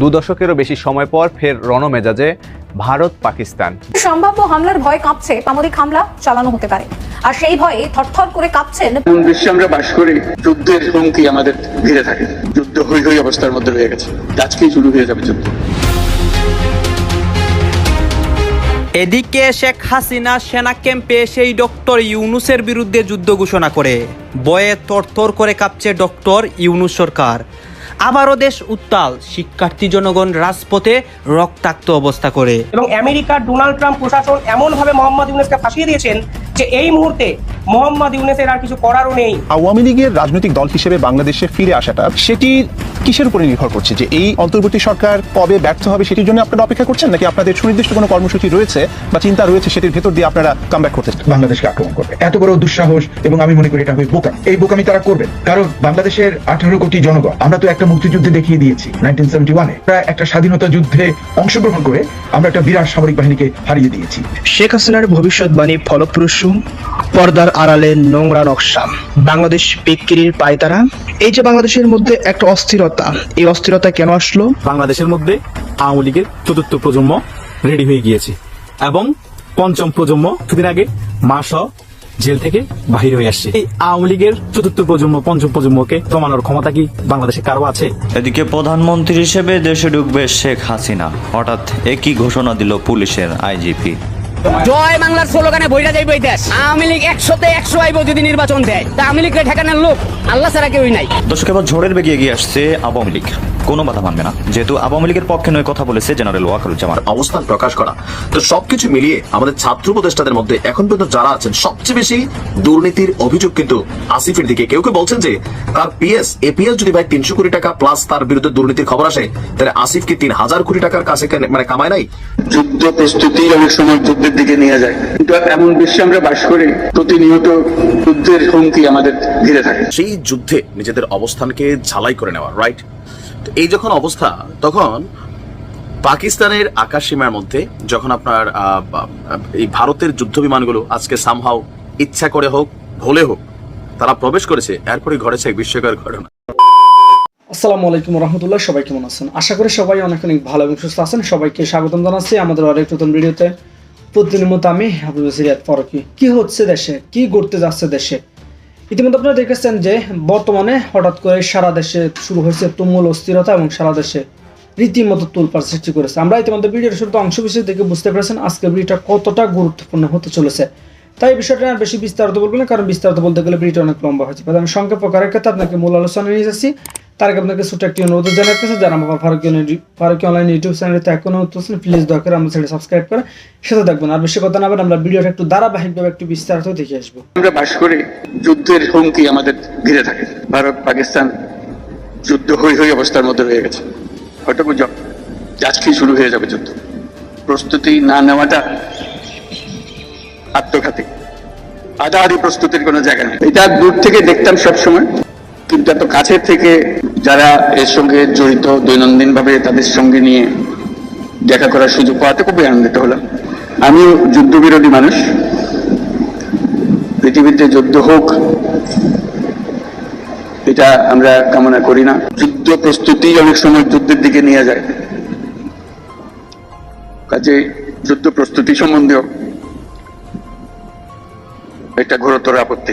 দু দশকেরও বেশি সময় পর ফের রণমেজাজে ভারত পাকিস্তান। সম্ভাব্য হামলার ভয় কাঁপছে সামরিক হামলা চালানো হতে পারে। আর সেই ভয়ে থরথর করে কাঁপছেন বিশ্বে আমরা বাস করি যুদ্ধের হুমকি আমাদের ঘিরে থাকে? যুদ্ধ হই হই অবস্থার মধ্যে রয়ে গেছে। আজকেই শুরু হয়ে যাবে যুদ্ধ। এদিকে শেখ হাসিনা সেনা ক্যাম্পে সেই ডক্টর ইউনুসের বিরুদ্ধে যুদ্ধ ঘোষণা করে। বয়ে তরতর করে কাঁপছে ডক্টর ইউনুস সরকার। আবারও দেশ উত্তাল। শিক্ষার্থী জনগণ রাজপথে রক্তাক্ত অবস্থা করে। এবং আমেরিকার ডোনাল্ড ট্রাম্প প্রশাসন এমনভাবে মোহাম্মদ ইউনেসকে ফাঁসিয়ে দিয়েছেন যে এই মুহূর্তে মোহাম্মদ ইউনেসের আর কিছু করারও নেই। আওয়ামী লীগের রাজনৈতিক দল হিসেবে বাংলাদেশে ফিরে আসাটা সেটি কিসের উপরে নির্ভর করছে? যে এই অন্তর্বর্তী সরকার কবে ব্যর্থ হবে সেটির জন্য আপনারা অপেক্ষা করছেন নাকি আপনাদের সুনির্দিষ্ট কোনো কর্মসূচি রয়েছে বা চিন্তা রয়েছে সেটির ভেতর দিয়ে আপনারা কামব্যাক করতে বাংলাদেশকে আক্রমণ করবে। এত বড় দুঃসাহস এবং আমি মনে করি এটা হবে বোকাম। এই বোকামি তারা করবে। কারণ বাংলাদেশের আঠারো কোটি জনগণ আমরা তো একটা মুক্তিযুদ্ধে দেখিয়ে দিয়েছি নাইনটিন সেভেন্টি ওয়ানে। একটা স্বাধীনতা যুদ্ধে অংশগ্রহণ করে আমরা একটা বিরাট সামরিক বাহিনীকে হারিয়ে দিয়েছি। শেখ হাসিনার ভবিষ্যৎবাণী ফলপ্রসূ পর্দার আড়ালে নোংরা নকশা। বাংলাদেশ বিক্রির পায়তারা এই যে বাংলাদেশের মধ্যে একটা অস্থিরতা এই অস্থিরতা কেন আসলো? বাংলাদেশের মধ্যে আওয়ামী লীগের চতুর্থ প্রজন্ম রেডি হয়ে গিয়েছে এবং পঞ্চম প্রজন্ম কিছুদিন আগে মাস জেল থেকে বাহির হয়ে আসছে। এই আওয়ামী লীগের চতুর্থ প্রজন্ম পঞ্চম প্রজন্মকে কমানোর ক্ষমতা কি বাংলাদেশে কারও আছে? এদিকে প্রধানমন্ত্রী হিসেবে দেশে ঢুকবে শেখ হাসিনা। হঠাৎ একই ঘোষণা দিল পুলিশের আইজিপি। জয় বাংলার স্লোগানে বইটা যাইব এই দেশ। আওয়ামী লীগ একশোতে একশো আইব যদি নির্বাচন দেয়। তা আওয়ামী লীগকে ঠেকানোর লোক, আল্লাহ ছাড়া কেউই নাই। দর্শক, এবার ঝড়ের বেগে এগিয়ে আসছে আওয়ামী লীগ। কোনো বাধা মানবে না। যেহেতু আওয়ামী লীগের পক্ষে নয় কথা বলেছে জেনারেল ওয়াকারুজ্জামান। অবস্থান প্রকাশ করা। তো সবকিছু মিলিয়ে আমাদের ছাত্র উপদেষ্টাদের মধ্যে এখন পর্যন্ত যারা আছেন সবচেয়ে বেশি দুর্নীতির অভিযোগ কিন্তু আসিফের দিকে। কেউ কেউ বলছেন যে তার পিএস এপিএস যদি ভাই তিনশো কোটি টাকা প্লাস তার বিরুদ্ধে দুর্নীতির খবর আসে তাহলে আসিফ কি তিন হাজার কোটি টাকার কাছে মানে কামায় নাই? যুদ্ধ প্রস্তুতি অনেক সময় যুদ্ধের দিকে নিয়ে যায়। কিন্তু এমন বিশ্বে আমরা বাস করি প্রতিনিয়ত যুদ্ধের হুমকি আমাদের ঘিরে থাকে। সেই যুদ্ধে নিজেদের অবস্থানকে ঝালাই করে নেওয়া রাইট এই যখন অবস্থা, তখন পাকিস্তানের আকাশ সীমার মধ্যে যখন আপনার এই ভারতের যুদ্ধ বিমানগুলো আজকে সামহাও ইচ্ছা করে হোক, ভোলে হোক, তারা প্রবেশ করেছে এরপরে ঘটেছে এক বিস্ময়কর ঘটনা। আসসালামু আলাইকুম রহমতুল্লাহ সবাই কেমন আছেন? আশা করি সবাই অনেক অনেক ভালো এবং সুস্থ আছেন। সবাইকে স্বাগতম জানাচ্ছি আমাদের আরেক নতুন ভিডিওতে। প্রতিদিনের মতো আমি সিরিয়াত ফরকি। কি হচ্ছে দেশে? কি ঘটতে যাচ্ছে দেশে? ইতিমধ্যে আপনারা দেখেছেন যে বর্তমানে হঠাৎ করে সারা দেশে শুরু হয়েছে তুমুল অস্থিরতা এবং সারা দেশে রীতিমতো তুলপার সৃষ্টি করেছে। আমরা ইতিমধ্যে ভিডিওর শুরুতে অংশ বিশেষ দেখে বুঝতে পেরেছেন আজকে ভিডিওটা কতটা গুরুত্বপূর্ণ হতে চলেছে। তাই বিষয়টা আর বেশি বিস্তারিত বলব না, কারণ বিস্তারিত বলতে গেলে ভিডিওটা অনেক লম্বা হয়েছে আমি সংক্ষেপ করার ক্ষেত্রে আপনাকে মূল আলোচনা নিয়ে যাচ্ছি তার আগে আপনাকে ছোট একটি অনুরোধ জানাতেছে যারা আমার ফারুকি ফারুকি অনলাইন ইউটিউব চ্যানেলতে এখনও হচ্ছেন প্লিজ দয়া করে আমাদের চ্যানেল সাবস্ক্রাইব করে সাথে থাকবেন। আর বেশি কথা না বলে আমরা ভিডিওটা একটু ধারাবাহিকভাবে একটু বিস্তারিত দেখে আসব। আমরা বাস করি, যুদ্ধের হুমকি আমাদের ঘিরে থাকে। ভারত, পাকিস্তান যুদ্ধ হই হই অবস্থার মধ্যে রয়ে গেছে। হয়তো আজকেই শুরু হয়ে যাবে যুদ্ধ। প্রস্তুতি না নেওয়াটা আত্মঘাতী। আধা আধি প্রস্তুতির কোনো জায়গা নেই। এটা দূর থেকে দেখতাম সব সময় কিন্তু এত কাছের থেকে যারা এর সঙ্গে জড়িত দৈনন্দিন ভাবে তাদের সঙ্গে নিয়ে দেখা করার সুযোগ পাওয়াতে খুবই আনন্দিত হলাম। আমিও যুদ্ধবিরোধী মানুষ। পৃথিবীতে যুদ্ধ হোক, এটা আমরা কামনা করি না। যুদ্ধ প্রস্তুতি অনেক সময় যুদ্ধের দিকে নিয়ে যায়। কাজে যুদ্ধ প্রস্তুতি সম্বন্ধেও একটা ঘোরতর আপত্তি।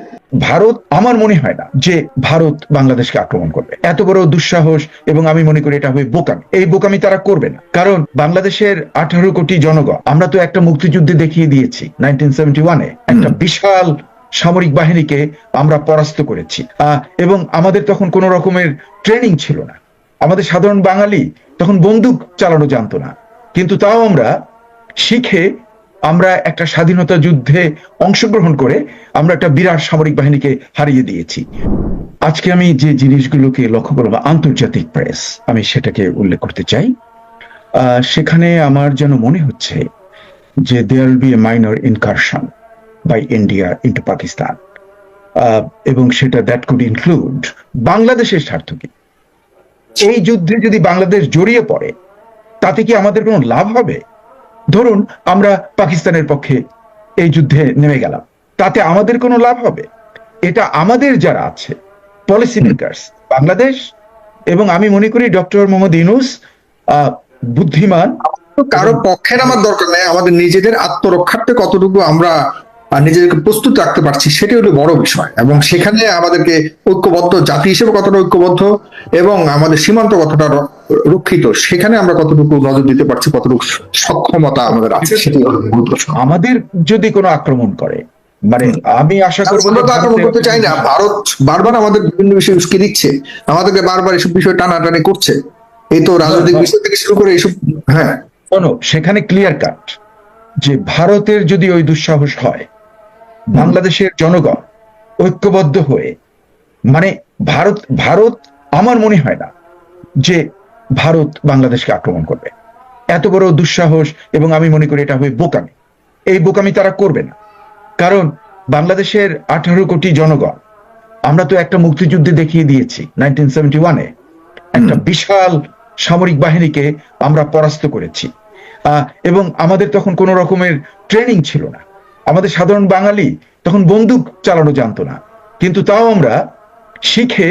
ভারত আমার মনে হয় না যে ভারত বাংলাদেশকে আক্রমণ করবে। এত বড় দুঃসাহস এবং আমি মনে করি এটা হবে বোকামি। এই বোকামি তারা করবে না। কারণ বাংলাদেশের আঠারো কোটি জনগণ আমরা তো একটা মুক্তিযুদ্ধে দেখিয়ে দিয়েছি নাইনটিন সেভেন্টি ওয়ানে একটা বিশাল সামরিক বাহিনীকে আমরা পরাস্ত করেছি। আহ, এবং আমাদের তখন কোনো রকমের ট্রেনিং ছিল না। আমাদের সাধারণ বাঙালি তখন বন্দুক চালানো জানতো না। কিন্তু তাও আমরা শিখে আমরা একটা স্বাধীনতা যুদ্ধে অংশগ্রহণ করে আমরা একটা বিরাট সামরিক বাহিনীকে হারিয়ে দিয়েছি। আজকে আমি যে জিনিসগুলোকে লক্ষ্য করব, আন্তর্জাতিক প্রেস, আমি সেটাকে উল্লেখ করতে চাই। সেখানে আমার যেন মনে হচ্ছে যে there be a minor incursion by India into Pakistan এবং সেটা দ্যাট কুড ইনক্লুড বাংলাদেশের স্বার্থ কি এই যুদ্ধে যদি বাংলাদেশ জড়িয়ে পড়ে, তাতে কি আমাদের কোনো লাভ হবে? ধরুন, আমরা পাকিস্তানের পক্ষে এই যুদ্ধে নেমে গেলাম। তাতে আমাদের কোনো লাভ হবে? এটা আমাদের যারা আছে পলিসি মেকার্স বাংলাদেশ এবং আমি মনে করি ডক্টর মোহাম্মদ ইনুস বুদ্ধিমান। কারও পক্ষের আমার দরকার নেই, আমাদের নিজেদের আত্মরক্ষার্থে কতটুকু আমরা আহ, নিজেদেরকে প্রস্তুত রাখতে পারছি সেটাই হলো বড় বিষয়। এবং সেখানে আমাদেরকে ঐক্যবদ্ধ জাতি হিসেবে কতটা ঐক্যবদ্ধ এবং আমাদের সীমান্ত কতটা রক্ষিত সেখানে আমরা কতটুকু নজর দিতে পারছি কতটুকু সক্ষমতা আমাদের আছে প্রশ্ন আমাদের যদি কোনো আক্রমণ করে মানে আমি আশা করব আক্রমণ করতে চাই না ভারত বারবার আমাদের বিভিন্ন বিষয় উস্কে দিচ্ছে আমাদেরকে বারবার এসব বিষয় টানাটানি করছে। এই তো রাজনৈতিক বিষয় থেকে শুরু করে এইসব হ্যাঁ। শোনো সেখানে ক্লিয়ার কাট যে ভারতের যদি ওই দুঃসাহস হয় বাংলাদেশের জনগণ ঐক্যবদ্ধ হয়ে মানে ভারত ভারত আমার মনে হয় না যে ভারত বাংলাদেশকে আক্রমণ করবে। এত বড় দুঃসাহস এবং আমি মনে করি এটা হবে বোকামি। এই বোকামি তারা করবে না। কারণ বাংলাদেশের আঠারো কোটি জনগণ আমরা তো একটা মুক্তিযুদ্ধে দেখিয়ে দিয়েছি নাইনটিন সেভেন্টি ওয়ানে একটা বিশাল সামরিক বাহিনীকে আমরা পরাস্ত করেছি। আহ, এবং আমাদের তখন কোনো রকমের ট্রেনিং ছিল না। আমাদের সাধারণ বাঙালি তখন বন্দুক চালানো জানতো না। কিন্তু তাও আমরা শিখে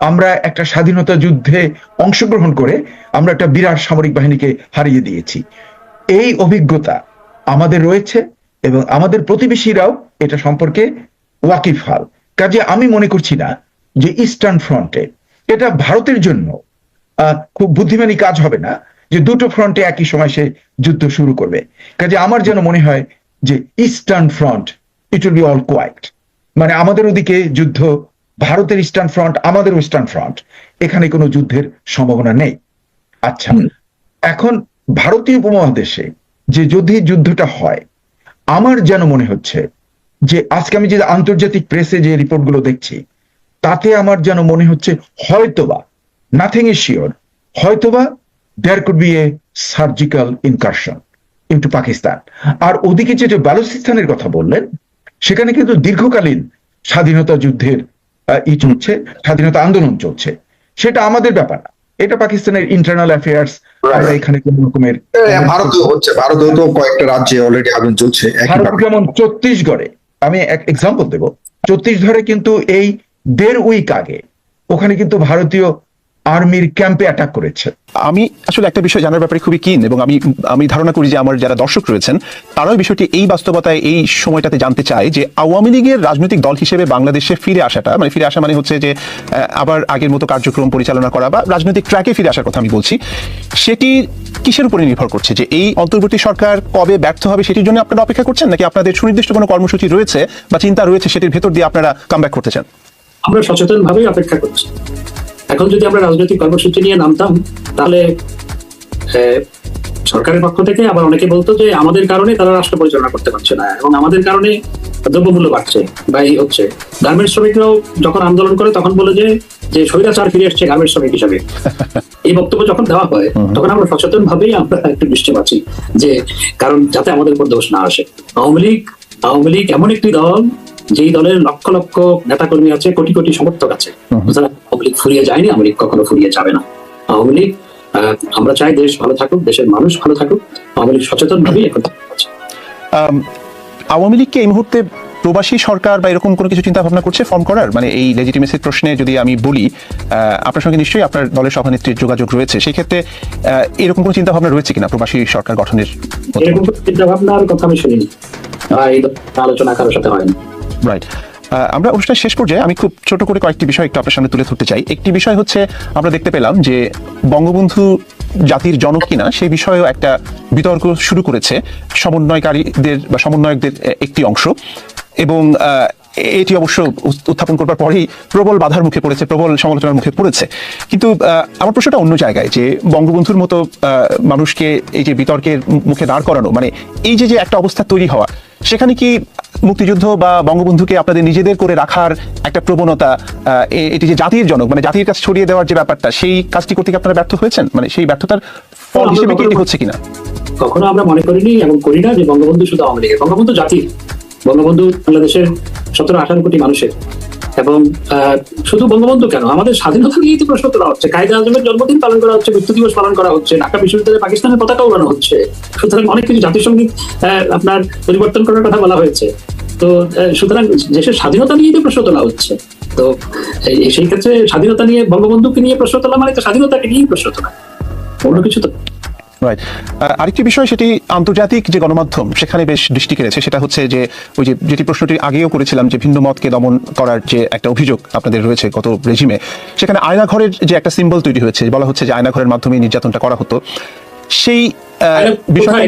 আমরা একটা স্বাধীনতা যুদ্ধে অংশগ্রহণ করে আমরা একটা বিরাট সামরিক বাহিনীকে হারিয়ে দিয়েছি। এই অভিজ্ঞতা আমাদের রয়েছে এবং আমাদের প্রতিবেশীরাও এটা সম্পর্কে ওয়াকিফাল কাজে আমি মনে করছি না যে ইস্টার্ন ফ্রন্টে এটা ভারতের জন্য খুব বুদ্ধিমানী কাজ হবে না যে দুটো ফ্রন্টে একই সময় সে যুদ্ধ শুরু করবে। কাজে আমার যেন মনে হয় যে eastern front it will be all quiet মানে আমাদের ওদিকে যুদ্ধ ভারতের ইস্টার্ন ফ্রন্ট আমাদের ওয়েস্টার্ন ফ্রন্ট এখানে কোনো যুদ্ধের সম্ভাবনা নেই। আচ্ছা এখন ভারতীয় উপমহাদেশে যে যদি যুদ্ধটা হয় আমার যেন মনে হচ্ছে যে আজকে আমি যে আন্তর্জাতিক প্রেসে যে রিপোর্টগুলো দেখছি তাতে আমার যেন মনে হচ্ছে হয়তোবা নাথিং ইজ শিওর হয়তোবা there could be a surgical incursion into Pakistan আর ওদিকে যেটা বালুচিস্তানের কথা বললেন সেখানে কিন্তু দীর্ঘকালীন স্বাধীনতা যুদ্ধের ই চলছে স্বাধীনতা আন্দোলন চলছে। সেটা আমাদের ব্যাপার না। এটা পাকিস্তানের ইন্টারনাল অ্যাফেয়ার্স আমরা এখানে কোন রকমের ভারতেও হচ্ছে ভারতেও তো কয়েকটা রাজ্যে অলরেডি আগুন চলছে ভারত যেমন ছত্তিশগড়ে আমি এক এক্সাম্পল দেব। ছত্তিশগড়ে কিন্তু এই দেড় উইক আগে ওখানে কিন্তু ভারতীয় আর্মির ক্যাম্পে অ্যাটাক করেছে। আমি আসলে একটা বিষয় জানার ব্যাপারে খুবই কিন এবং আমি আমি ধারণা করি যে আমার যারা দর্শক রয়েছেন, তারাও বিষয়টি এই বাস্তবতায় এই সময়টাতে জানতে চায় যে আওয়ামী লীগের রাজনৈতিক দল হিসেবে বাংলাদেশে ফিরে আসাটা মানে ফিরে আসা মানে হচ্ছে যে আবার আগের মতো কার্যক্রম পরিচালনা করা বা রাজনৈতিক ট্র্যাকে ফিরে আসার কথা আমি বলছি, সেটি কিসের উপরে নির্ভর করছে? যে এই অন্তর্বর্তী সরকার কবে ব্যর্থ হবে সেটির জন্য আপনারা অপেক্ষা করছেন, নাকি আপনাদের সুনির্দিষ্ট কোনো কর্মসূচি রয়েছে বা চিন্তা রয়েছে সেটির ভেতর দিয়ে আপনারা কামব্যাক করতে চান? আমরা সচেতন ভাবেই অপেক্ষা করছি। এখন যদি আমরা রাজনৈতিক কর্মসূচি নিয়ে নামতাম তাহলে সরকারের পক্ষ থেকে আবার অনেকে বলতো যে আমাদের কারণে তারা রাষ্ট্র পরিচালনা করতে পারছে না এবং আমাদের কারণে দ্রব্যমূল্য বাড়ছে বা এই হচ্ছে। গার্মেন্টস শ্রমিকরাও যখন আন্দোলন করে তখন বলে যে যে স্বৈরাচার ফিরে এসছে গার্মেন্টস শ্রমিক হিসাবে। এই বক্তব্য যখন দেওয়া হয় তখন আমরা সচেতন ভাবেই আমরা একটু বুঝতে পারছি যে কারণ যাতে আমাদের উপর দোষ না আসে। আওয়ামী লীগ আওয়ামী লীগ এমন একটি দল যেই দলের লক্ষ লক্ষ নেতাকর্মী আছে কোটি কোটি সমর্থক আছে। আওয়ামী লীগ ফুরিয়ে যায়নি আওয়ামী লীগ কখনো ফুরিয়ে যাবে না। আওয়ামী লীগ আমরা চাই দেশ ভালো থাকুক দেশের মানুষ ভালো থাকুক আওয়ামী লীগ সচেতন ভাবেই এখন আওয়ামী লীগকে এই মুহূর্তে প্রবাসী সরকার বা এরকম কোনো কিছু চিন্তা ভাবনা করছে ফর্ম করার? মানে এই লেজিটিমেসির প্রশ্নে যদি আমি বলি আপনার সঙ্গে নিশ্চয়ই আপনার দলের সভানেত্রীর যোগাযোগ রয়েছে। সেই ক্ষেত্রে এরকম কোনো চিন্তা ভাবনা রয়েছে কিনা প্রবাসী সরকার গঠনের এরকম চিন্তা ভাবনার কথা আমি শুনিনি। আলোচনা কারোর সাথে হয়নি। রাইট আমরা অনুষ্ঠান শেষ পর্যায়ে আমি খুব ছোট করে কয়েকটি বিষয় একটু আপনার সামনে তুলে ধরতে চাই। একটি বিষয় হচ্ছে, আমরা দেখতে পেলাম যে বঙ্গবন্ধু জাতির জনক কিনা সেই বিষয়েও একটা বিতর্ক শুরু করেছে সমন্বয়কারীদের বা সমন্বয়কদের একটি অংশ। এবং এটি অবশ্য উত্থাপন করবার পরেই প্রবল বাধার মুখে পড়েছে প্রবল সমালোচনার মুখে পড়েছে। কিন্তু আমার প্রশ্নটা অন্য জায়গায় যে বঙ্গবন্ধুর মতো মানুষকে এই যে বিতর্কের মুখে দাঁড় করানো মানে এই যে যে একটা অবস্থা তৈরি হওয়া সেখানে কি মুক্তিযুদ্ধ বা বঙ্গবন্ধুকে আপনাদের নিজেদের করে রাখার একটা প্রবণতা এটি যে জাতির জনক মানে জাতির কাছে ছড়িয়ে দেওয়ার যে ব্যাপারটা সেই কাজটি করতে কি আপনারা ব্যর্থ হয়েছেন? মানে সেই ব্যর্থতার ফল হিসেবে কি এটি হচ্ছে কিনা? কখনো আমরা মনে করিনি এবং করি না যে বঙ্গবন্ধু শুধু আওয়ামী লীগের বঙ্গবন্ধু জাতির। বঙ্গবন্ধু বাংলাদেশের সতেরো, আঠারো কোটি মানুষের। এবং শুধু বঙ্গবন্ধু কেন? আমাদের স্বাধীনতা নিয়েই তো প্রশ্ন তোলা হচ্ছে। কায়দা আজমের জন্মদিন পালন করা হচ্ছে, মৃত্যু দিবস পালন করা হচ্ছে, ঢাকা বিশ্ববিদ্যালয়ে পাকিস্তানের পতাকা উড়ানো হচ্ছে। সুতরাং অনেক কিছু জাতিসংগীত আপনার পরিবর্তন করার কথা বলা হয়েছে। তো সুতরাং দেশের স্বাধীনতা নিয়েই তো প্রশ্ন তোলা হচ্ছে। তো সেই ক্ষেত্রে স্বাধীনতা নিয়ে, বঙ্গবন্ধুকে নিয়ে প্রশ্ন তোলা মানে তো স্বাধীনতাকে নিয়েই প্রশ্ন তোলা। অন্য কিছু তো রাইট আরেকটি বিষয় সেটি আন্তর্জাতিক যে গণমাধ্যম সেখানে বেশ দৃষ্টি কেড়েছে সেটা হচ্ছে যে ওই যে যেটি প্রশ্নটি আগেও করেছিলাম যে ভিন্ন মতকে দমন করার যে একটা অভিযোগ আপনাদের রয়েছে গত রেজিমে সেখানে আয়নাঘরের যে একটা সিম্বল তৈরি হয়েছে বলা হচ্ছে যে আয়নাঘরের মাধ্যমে নির্যাতনটা করা হতো সেই আহ, বিষয়টা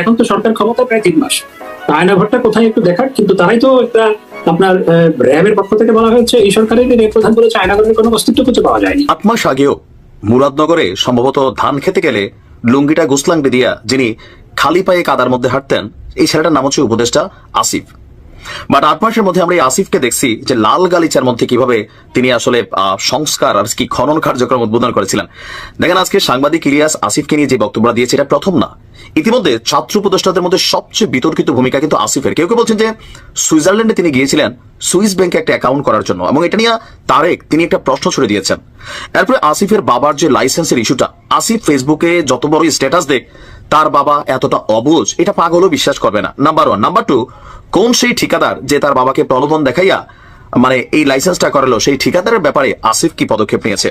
এখন তো সরকার ক্ষমতা প্রায় তিন মাস। আয়নাঘরটা কোথায় একটু দেখার? কিন্তু তারাই তো একটা আপনার র্যাবের পক্ষ থেকে বলা হয়েছে এই সরকারের র্যাব প্রধান বলেছে আয়নাঘরের কোনো অস্তিত্ব খুঁজে পাওয়া যায়নি। আট মাস আগেও মুরাদনগরে সম্ভবত ধান খেতে গেলে লুঙ্গিটা গুসলাং দিয়া যিনি খালি পায়ে কাদার মধ্যে হাঁটতেন, এই ছেলেটার নাম হচ্ছে উপদেষ্টা আসিফ। বাট আট মাসের মধ্যে আমরা এই আসিফকে দেখছি যে লাল গালিচার মধ্যে কীভাবে তিনি আসলে সংস্কার আর কি খনন কার্যক্রম উদ্বোধন করেছিলেন। দেখেন আজকে সাংবাদিক ইলিয়াস আসিফকে নিয়ে যে বক্তব্য দিয়েছে, এটা প্রথম না। ইতিমধ্যে ছাত্র উপদেষ্টাদের মধ্যে সবচেয়ে বিতর্কিত ভূমিকা কিন্তু আসিফের। কেউ কেউ বলছেন যে, সুইজারল্যান্ডে তিনি গিয়েছিলেন সুইস ব্যাংকে একটা অ্যাকাউন্ট করার জন্য এবং এটা নিয়ে তারেক তিনি একটা প্রশ্ন ছুড়ে দিয়েছেন। এরপরে আসিফের বাবার যে লাইসেন্সের ইস্যুটা, আসিফ ফেসবুকে যত বড় স্ট্যাটাস দেখ, তার বাবা এতটা অবুঝ এটা পাগলও বিশ্বাস করবে না। নাম্বার ওয়ান নাম্বার টু কোন সেই ঠিকাদার যে তার বাবাকে প্রলোভন দেখাইয়া মানে এই লাইসেন্সটা করালো সেই ঠিকাদারের ব্যাপারে আসিফ কি পদক্ষেপ নিয়েছে?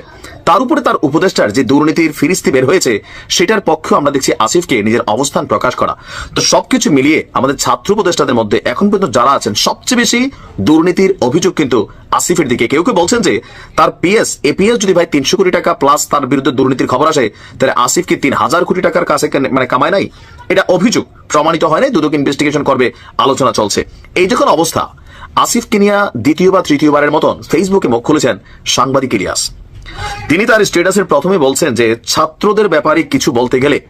তার উপরে তার উপদেষ্টার যে দুর্নীতির ফিরিস্তি বের হয়েছে, সেটার পক্ষে আমরা দেখছি আসিফকে নিজের অবস্থান প্রকাশ করা। তো সবকিছু মিলিয়ে আমাদের ছাত্র উপদেষ্টাদের মধ্যে এখন পর্যন্ত যারা আছেন, সবচেয়ে বেশি দুর্নীতির অভিযোগ কিন্তু আসিফের দিকে। কেউ কেউ বলছেন যে তার পিএস, এপিএস যদি ভাই তিনশো কোটি টাকা প্লাস তার বিরুদ্ধে দুর্নীতির খবর আসে, তাহলে আসিফ কি তিন হাজার কোটি টাকার কাছে মানে কামায় নাই? এটা অভিযোগ, প্রমাণিত হয় নাই, দুদক ইনভেস্টিগেশন করবে, আলোচনা চলছে। এই যখন অবস্থা আসিফকে কেনিয়া দ্বিতীয় বা তৃতীয়বারের মতন ফেসবুকে মুখ খুলেছেন সাংবাদিক ইলিয়াস। তিনি তার স্ট্যাটাসের প্রথমে বলছেন যে, ছাত্রদের ব্যাপারে কিছু বলতে গেলে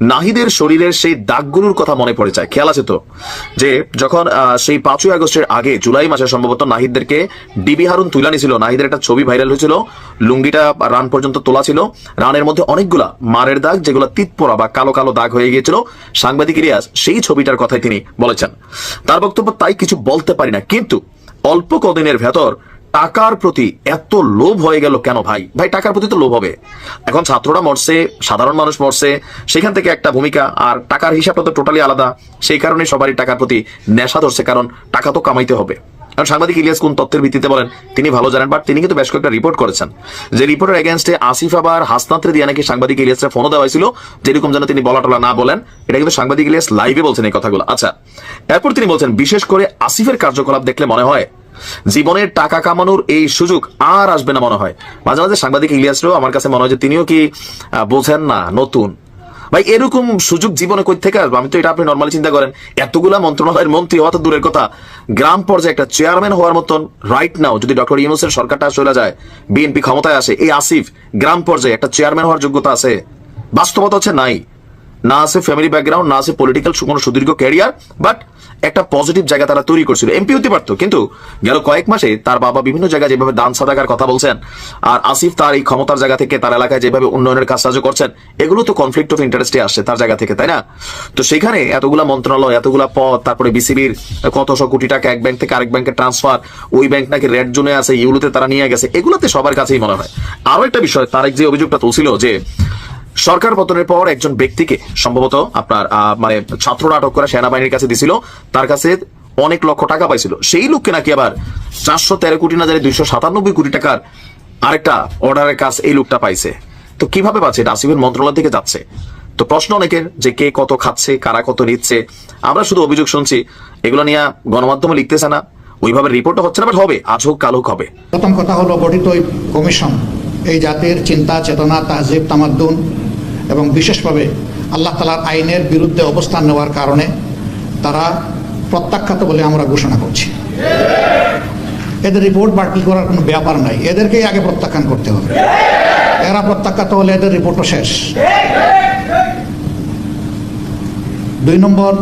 নাহিদের শরীরের সেই দাগগুলোর কথা মনে পড়ে যায়। খেয়াল আছে তো? যে যখন সেই পাঁচই আগস্টের আগে, জুলাই মাসে সম্ভবত নাহিদদেরকে ডিবি হারুন তুলা নিয়েছিল নাহিদের একটা ছবি ভাইরাল হয়েছিল, লুঙ্গিটা রান পর্যন্ত তোলা ছিল, রানের মধ্যে অনেকগুলা মারের দাগ, যেগুলো তিতপোড়া বা কালো কালো দাগ হয়ে গিয়েছিল, সাংবাদিক ইলিয়াস সেই ছবিটার কথাই তিনি বলেছেন। তার বক্তব্য তাই কিছু বলতে পারি না, কিন্তু অল্প কদিনের ভেতর টাকার প্রতি এত লোভ হয়ে গেল কেন ভাই? ভাই, টাকার প্রতি তো লোভ হবে। এখন ছাত্ররা মরছে, সাধারণ মানুষ মরছে, সেখান থেকে একটা ভূমিকা, আর টাকার হিসাবটা তো টোটালি আলাদা। সেই কারণে সবারই টাকার প্রতি নেশা ধরছে, কারণ টাকা তো কামাইতে হবে। কারণ সাংবাদিক ইলিয়াস কোন তথ্যের ভিত্তিতে বলেন, তিনি ভালো জানেন বাট তিনি কিন্তু বেশ কয়েকটা রিপোর্ট করেছেন। যে রিপোর্টের এগেনস্টে আসিফ আবার হাসনাত্রে দিয়ে নাকি সাংবাদিক ইলিয়াসের ফোনও দেওয়া হয়েছিল, যেরকম যেন তিনি বলা টলা না বলেন। এটা কিন্তু সাংবাদিক ইলিয়াস লাইভে বলছেন এই কথাগুলো। আচ্ছা এরপর তিনি বলছেন, বিশেষ করে আসিফের কার্যকলাপ দেখলে মনে হয় জীবনের টাকা কামানোর এই সুযোগ আর আসবে না মনে হয়। মাঝে মাঝে সাংবাদিক ইলিয়াসরাও আমার কাছে মনে হয় যে তিনিও কি বোঝেন না, নতুন। ভাই, এরকম সুযোগ জীবনে কই থেকে আসবে? আমি তো এটা আপনি নর্মালি চিন্তা করেন। এতগুলা মন্ত্রণালয়ের মন্ত্রী হওয়া তো দূরের কথা। গ্রাম পর্যায়ে একটা চেয়ারম্যান হওয়ার মতন রাইট নাও যদি ডক্টর ইউনুসের সরকারটা চলে যায়, বিএনপি ক্ষমতায় আসে, এই আসিফ, গ্রাম পর্যায়ে একটা চেয়ারম্যান হওয়ার যোগ্যতা আছে। বাস্তবতা হচ্ছে নাই। না আছে ফ্যামিলি ব্যাকগ্রাউন্ড না আছে পলিটিক্যাল কোনো সুদীর্ঘ ক্যারিয়ার বাট একটা পজিটিভ জায়গা তারা তৈরি করছিল। এমপি হতে পারতো, কিন্তু গেল কয়েক মাসে তার বাবা বিভিন্ন জায়গায় যেভাবে দান সাদাকার কথা বলছেন, আর আসিফ তার এই ক্ষমতার জায়গা থেকে তার এলাকায় যেভাবে উন্নয়নের কাজ সাহায্য করছেন, এগুলো তো কনফ্লিক্ট অফ ইন্টারেস্টে আসছে তার জায়গা থেকে, তাই না? তো সেখানে এতগুলা মন্ত্রণালয়, এতগুলা পদ, তারপরে বিসিবির কতশো কোটি টাকা এক ব্যাংক থেকে আরেক ব্যাংকে ট্রান্সফার ওই ব্যাংক নাকি রেড জোনে আছে ইউলোতে তারা নিয়ে গেছে, এগুলোতে সবার কাছেই মনে হয়। আরও একটা বিষয় তার যে অভিযোগটা তুলছিল যে সরকার পতনের পর একজন ব্যক্তিকে সম্ভবত আপনার মানে ছাত্ররা আটক করে সেনাবাহিনীর কাছে দিছিল, তার কাছে অনেক লক্ষ টাকা পাইছিল। সেই লোককে নাকি আবার চারশো তেরো কোটি না জানি দুইশো সাতানব্বই কোটি টাকার আরেকটা অর্ডারের কাজ এই লোকটা পাইছে। তো কীভাবে পাচ্ছে? এটা আসিফের মন্ত্রণালয় থেকে যাচ্ছে। তো প্রশ্ন অনেকের যে কে কত খাচ্ছে, কারা কত নিচ্ছে, আমরা শুধু অভিযোগ শুনছি, এগুলো নিয়ে গণমাধ্যমে লিখতেছে না, ওইভাবে রিপোর্ট হচ্ছে না, বাট হবে, আজ হোক, কাল হোক, হবে। প্রথম কথা হলো গঠিত কমিশন এই জাতির চিন্তা, চেতনা, তাহজিব, তামাদ্দুন এবং বিশেষভাবে আল্লাহ তালার আইনের বিরুদ্ধে অবস্থান নেওয়ার কারণে তারা প্রত্যাখ্যাত বলে আমরা ঘোষণা করছি। এদের রিপোর্ট বাতিল করার কোনো ব্যাপার নাই। এদেরকেই আগে প্রত্যাখ্যান করতে হবে। এরা প্রত্যাখ্যাত হলে এদের রিপোর্টও শেষ। দুই নম্বর,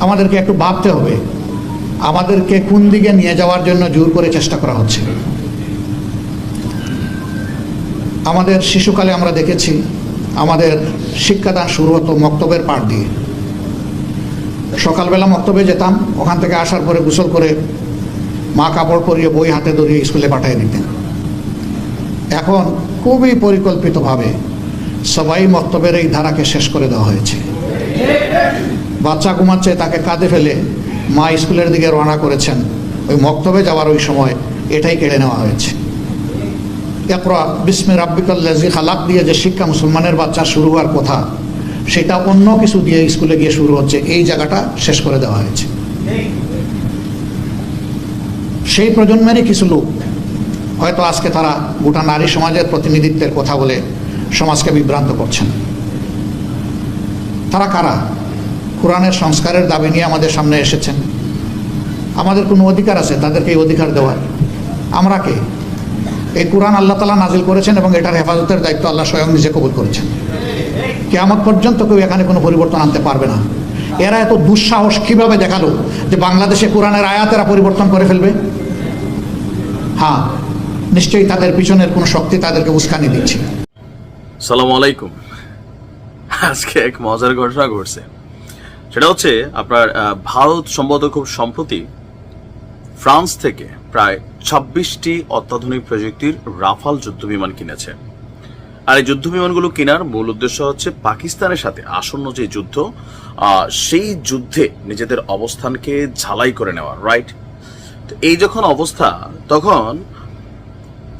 আমাদেরকে একটু ভাবতে হবে। আমাদেরকে কোন দিকে নিয়ে যাওয়ার জন্য জোর করে চেষ্টা করা হচ্ছে। আমাদের শিশুকালে আমরা দেখেছি আমাদের শিক্ষাদান শুরু হতো মক্তবের পাঠ দিয়ে। সকালবেলা মক্তবে যেতাম, ওখান থেকে আসার পরে গোসল করে মা কাপড় পরিয়ে বই হাতে ধরিয়ে স্কুলে পাঠিয়ে দিতেন। এখন খুবই পরিকল্পিতভাবে সবাই মক্তবের এই ধারাকে শেষ করে দেওয়া হয়েছে। বাচ্চা ঘুমাচ্ছে, তাকে কাঁধে ফেলে মা স্কুলের দিকে রওনা করেছেন। ওই মক্তবে যাওয়ার ওই সময় এটাই কেড়ে নেওয়া হয়েছে। একরা বিস্মে রাব্বিকাল্লাজি খালাক দিয়ে যে শিক্ষা মুসলমানের বাচ্চা শুরু হওয়ার কথা, সেটা অন্য কিছু দিয়ে স্কুলে গিয়ে শুরু হচ্ছে, এই জায়গাটা শেষ করে দেওয়া হয়েছে। সেই প্রজন্মেরই কিছু লোক, হয়তো আজকে তারা গোটা নারী সমাজের প্রতিনিধিত্বের কথা বলে সমাজকে বিভ্রান্ত করছেন। তারা কারা? কোরআনের সংস্কারের দাবি নিয়ে আমাদের সামনে এসেছেন। আমাদের কোনো অধিকার আছে? তাদেরকে এই অধিকার দেওয়ার। আমরা কে? এই কোরআন আল্লাহ তালা নাজিল করেছেন এবং এটার হেফাজতের দায়িত্ব আল্লাহ স্বয়ং নিজে কবুল করেছেন। কেয়ামত পর্যন্ত কেউ এখানে কোনো পরিবর্তন আনতে পারবে না। এরা এত দুঃসাহস কীভাবে দেখাল যে বাংলাদেশে কোরআনের আয়াতেরা পরিবর্তন করে ফেলবে? হ্যাঁ নিশ্চয়ই তাদের পিছনের কোনো শক্তি তাদেরকে উস্কানি দিচ্ছে। সালাম আলাইকুম। আজকে এক মজার ঘটনা ঘটছে। সেটা হচ্ছে আপনার ভারত সম্ভবত খুব সম্প্রতি ফ্রান্স থেকে প্রায় ছাব্বিশটি অত্যাধুনিক প্রযুক্তির রাফাল যুদ্ধ বিমান কিনেছে। আর এই যুদ্ধ বিমানগুলো কেনার মূল উদ্দেশ্য হচ্ছে পাকিস্তানের সাথে আসন্ন যে যুদ্ধ সেই যুদ্ধে নিজেদের অবস্থানকে ঝালাই করে নেওয়া রাইট তো এই যখন অবস্থা, তখন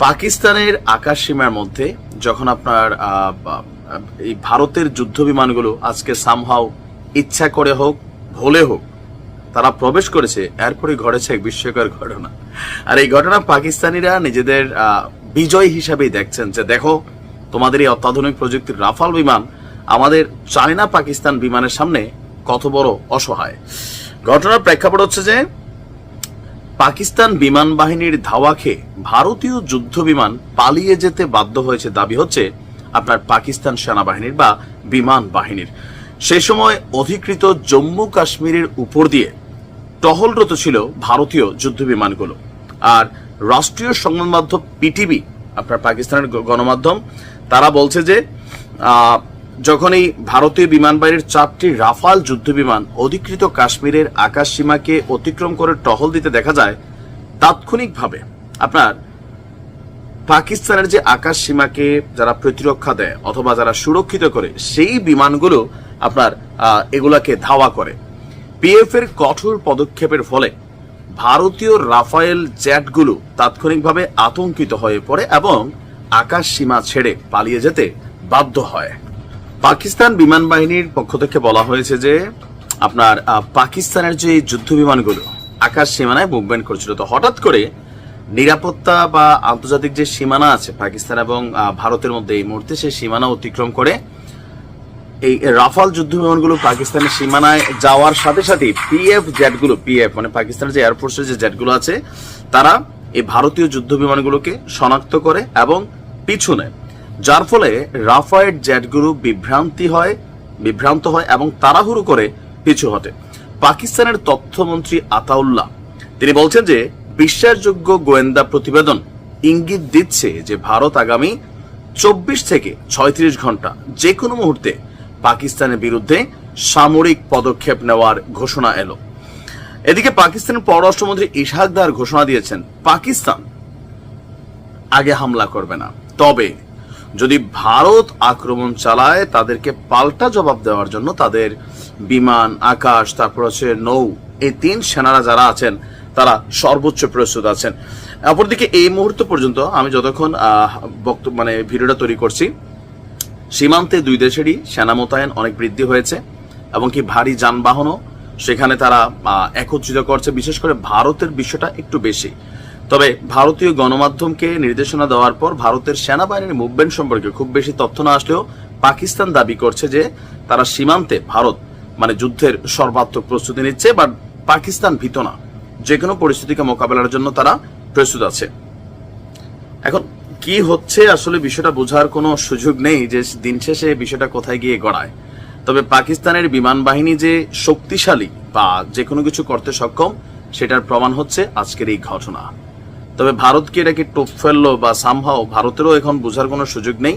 পাকিস্তানের আকাশ সীমার মধ্যে যখন আপনার এই ভারতের যুদ্ধ বিমানগুলো আজকে সামহাও ইচ্ছা করে হোক, ভুলে হোক তারা প্রবেশ করেছে এরপরে ঘটেছে এক বিস্ময়কর ঘটনা। আর এই ঘটনা পাকিস্তানিরা নিজেদের বিজয় হিসাবেই দেখছেন যে দেখো, তোমাদের এই অত্যাধুনিক প্রযুক্তির রাফাল বিমান আমাদের চায়না পাকিস্তান বিমানের সামনে কত বড় অসহায়। ঘটনার প্রেক্ষাপট হচ্ছে যে, পাকিস্তান বিমান বাহিনীর ধাওয়া খেয়ে ভারতীয় যুদ্ধ বিমান পালিয়ে যেতে বাধ্য হয়েছে। দাবি হচ্ছে আপনার পাকিস্তান সেনাবাহিনীর বা বিমান বাহিনীর। সে সময় অধিকৃত জম্মু কাশ্মীরের উপর দিয়ে টহলরত ছিল ভারতীয় যুদ্ধ বিমানগুলো আর রাষ্ট্রীয় সংবাদ মাধ্যম পিটিভি, আপনার পাকিস্তানের গণমাধ্যম, তারা বলছে যে যখন এই ভারতীয় বিমান বাহিনীর চারটি রাফাল যুদ্ধ বিমান অধিকৃত কাশ্মীরের আকাশ সীমাকে অতিক্রম করে টহল দিতে দেখা যায়, তাৎক্ষণিকভাবে আপনার পাকিস্তানের যে আকাশ সীমাকে যারা প্রতিরক্ষা দেয় অথবা যারা সুরক্ষিত করে, সেই বিমানগুলো আপনার এগুলাকে ধাওয়া করে। পিএফ এর কঠোর পদক্ষেপের ফলে ভারতীয় রাফায়েল জ্যাটগুলো তাৎক্ষণিকভাবে আতঙ্কিত হয়ে পড়ে এবং আকাশ সীমা ছেড়ে পালিয়ে যেতে বাধ্য হয়। পাকিস্তান বিমান বাহিনীর পক্ষ থেকে বলা হয়েছে যে, আপনার পাকিস্তানের যে যুদ্ধ বিমানগুলো, আকাশ সীমানায় মুভমেন্ট করছিল, তো হঠাৎ করে নিরাপত্তা বা আন্তর্জাতিক যে সীমানা আছে পাকিস্তান এবং ভারতের মধ্যে এই মুহূর্তে সেই সীমানা অতিক্রম করে এই রাফাল যুদ্ধ বিমানগুলো পাকিস্তানের সীমানায় যাওয়ার সাথে সাথে পিএফ জেটগুলো পিএফ মানে পাকিস্তানের যে এয়ারফোর্সের যে জেটগুলো আছে, তারা এই ভারতীয় যুদ্ধ বিমানগুলোকে শনাক্ত করে এবং পিছু নেয়। যার ফলে রাফায়েট জেটগুলো বিভ্রান্তি হয়, বিভ্রান্ত হয় এবং তাড়াহুড়ো করে পিছু হটে। পাকিস্তানের তথ্যমন্ত্রী আতাউল্লাহ, তিনি বলছেন যে, বিশ্বাসযোগ্য গোয়েন্দা প্রতিবেদন ইঙ্গিত দিচ্ছে যে, ভারত আগামী চব্বিশ থেকে ছয়ত্রিশ ঘণ্টা যে কোনো মুহূর্তে পাকিস্তানের বিরুদ্ধে সামরিক পদক্ষেপ নেওয়ার ঘোষণা এলো। এদিকে পাকিস্তানের পররাষ্ট্রমন্ত্রী ইশাকদার ঘোষণা দিয়েছেন, পাকিস্তান আগে হামলা করবে না। তবে যদি ভারত আক্রমণ চালায়, তাদেরকে পাল্টা জবাব দেওয়ার জন্য তাদের বিমান, আকাশ, তারপর হচ্ছে নৌ, এই তিন সেনারা যারা আছেন, তারা সর্বোচ্চ প্রস্তুত আছেন। অপরদিকে এই মুহূর্ত পর্যন্ত আমি যতক্ষণ বক্তব্য মানে ভিডিওটা তৈরি করছি সীমান্তে দুই দেশেরই সেনা মোতায়েন অনেক বৃদ্ধি হয়েছে, এবং কি ভারী যানবাহনও সেখানে তারা একত্রিত করছে। বিশেষ করে ভারতের বিষয়টা একটু বেশি। তবে ভারতীয় গণমাধ্যমকে নির্দেশনা দেওয়ার পর ভারতের সেনাবাহিনীর মুভমেন্ট সম্পর্কে খুব বেশি তথ্য না আসলেও পাকিস্তান দাবি করছে যে তারা সীমান্তে ভারত মানে যুদ্ধের সর্বাত্মক প্রস্তুতি নিচ্ছে, বাট পাকিস্তান ভীত না। যে কোনো পরিস্থিতিকে মোকাবেলার জন্য তারা প্রস্তুত আছে। এখন কি হচ্ছে আসলে বিষয়টা বোঝার কোনো সুযোগ নেই যে দিন শেষে বিষয়টা কোথায় গিয়ে গড়ায়। তবে পাকিস্তানের বিমান বাহিনী যে শক্তিশালী বা যে কোনো কিছু করতে সক্ষম, সেটার প্রমাণ হচ্ছে আজকের এই ঘটনা। তবে ভারতকে এটাকে টোপ ফেলল বা সামহাও ভারতেরও এখন বোঝার কোনো সুযোগ নেই।